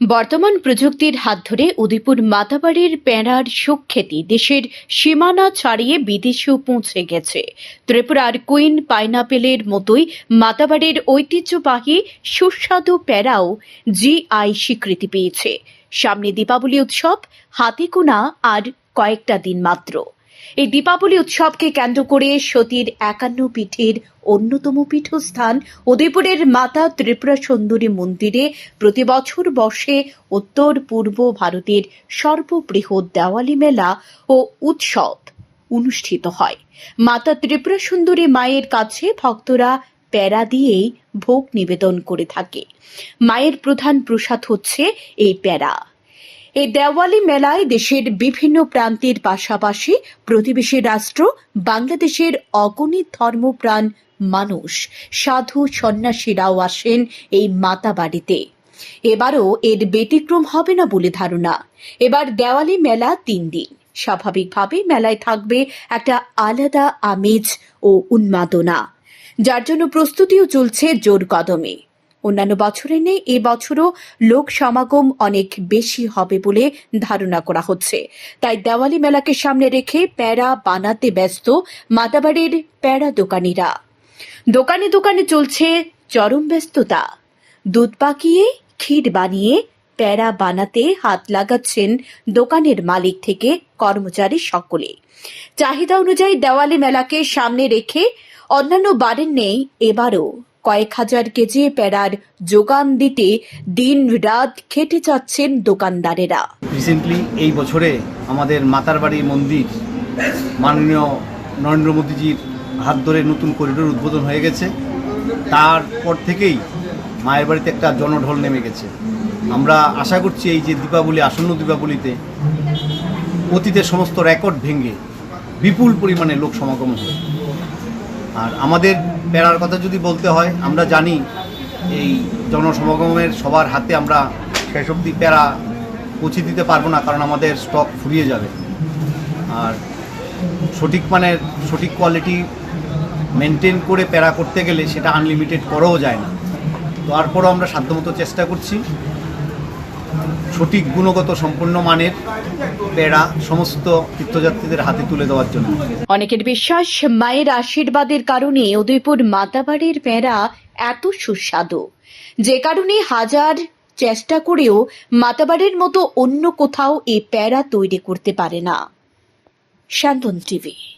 বর্তমান প্রযুক্তির হাত ধরে উদয়পুর মাতাবাড়ির প্যাঁড়ার সুখ্যাতি দেশের সীমানা ছাড়িয়ে বিদেশেও পৌঁছে গেছে। ত্রিপুরার কুইন পাইনাপেলের মতোই মাতাবাড়ির ঐতিহ্যবাহী সুস্বাদু প্যাঁড়াও জিআই স্বীকৃতি পেয়েছে। সামনে দীপাবলি উৎসব, হাতে গোনা আর কয়েকটা দিন মাত্র। এই দীপাবলি উৎসবকে কেন্দ্র করে সতীর একান্ন পীঠের অন্যতম পীঠস্থান উদয়পুরের মাতা ত্রিপুরা সুন্দরী মন্দিরে প্রতি বছর বসে উত্তর পূর্ব ভারতের সর্ববৃহৎ দেওয়ালি মেলা ও উৎসব অনুষ্ঠিত হয়। মাতা ত্রিপুরা সুন্দরী মায়ের কাছে ভক্তরা প্যারা দিয়েই ভোগ নিবেদন করে থাকে। মায়ের প্রধান প্রসাদ হচ্ছে এই প্যারা। এই দেওয়ালি মেলায় দেশের বিভিন্ন প্রান্তের পাশাপাশি প্রতিবেশী রাষ্ট্র বাংলাদেশের অগণিত ধর্মপ্রাণ মানুষ, সাধু সন্ন্যাসীরাও আসেন এই মাতা বাড়িতে। এবারও এর ব্যতিক্রম হবে না বলে ধারণা। এবার দেওয়ালি মেলা তিন দিন। স্বাভাবিকভাবে মেলায় থাকবে একটা আলাদা আমেজ ও উন্মাদনা, যার জন্য প্রস্তুতিও চলছে জোর কদমে। অন্যান্য বছরের নেই, এ বছরও লোক সমাগম অনেক বেশি হবে বলে ধারণা করা হচ্ছে। তাই দেওয়ালি মেলাকে সামনে রেখে প্যারা বানাতে ব্যস্ত মাতাবাড়ির প্যারা দোকানিরা। দোকানে দোকানে চলছে চরম ব্যস্ততা। দুধ পাকিয়ে, ক্ষীর বানিয়ে প্যারা বানাতে হাত লাগাচ্ছেন দোকানের মালিক থেকে কর্মচারী সকলে। চাহিদা অনুযায়ী দেওয়ালি মেলাকে সামনে রেখে অন্যান্য বারের নেই, এবারও। কয়েক হাজার কেজি প্যারার যোগান দিতে দিন রাত খেটে যাচ্ছেন দোকানদারেরা। রিসেন্টলি এই বছরে আমাদের মাতার বাড়ি মন্দির মাননীয় নরেন্দ্র মোদীজির হাত ধরে নতুন করিডোর উদ্বোধন হয়ে গেছে। তারপর থেকেই মায়ের বাড়িতে একটা জনঢল নেমে গেছে। আমরা আশা করছি এই যে দীপাবলি, আসন্ন দীপাবলিতে অতীতের সমস্ত রেকর্ড ভেঙে বিপুল পরিমাণে লোক সমাগম হবে। আর আমাদের প্যারার কথা যদি বলতে হয়, আমরা জানি এই জনসমাগমের সবার হাতে আমরা শেষ অবধি প্যারা পৌঁছে দিতে পারব না, কারণ আমাদের স্টক ফুরিয়ে যাবে। আর সঠিক মানের সঠিক কোয়ালিটি মেনটেন করে প্যারা করতে গেলে সেটা আনলিমিটেড করাও যায় না। তারপরও আমরা সাধ্যমতো চেষ্টা করছি। সঠিক গুণগত সম্পূর্ণ মানের প্যারা সমস্ত তীর্থযাত্রীদের হাতে তুলে দেওয়ার জন্য। অনেকের বিশ্বাস, মায়ের আশীর্বাদের কারণে উদয়পুর মাতাবাড়ির প্যাঁড়া এত সুস্বাদু। যে কারণে হাজার চেষ্টা করেও মাতাবাড়ির মতো অন্য কোথাও এই প্যাঁড়া তৈরি করতে পারে না। শান্তন টিভি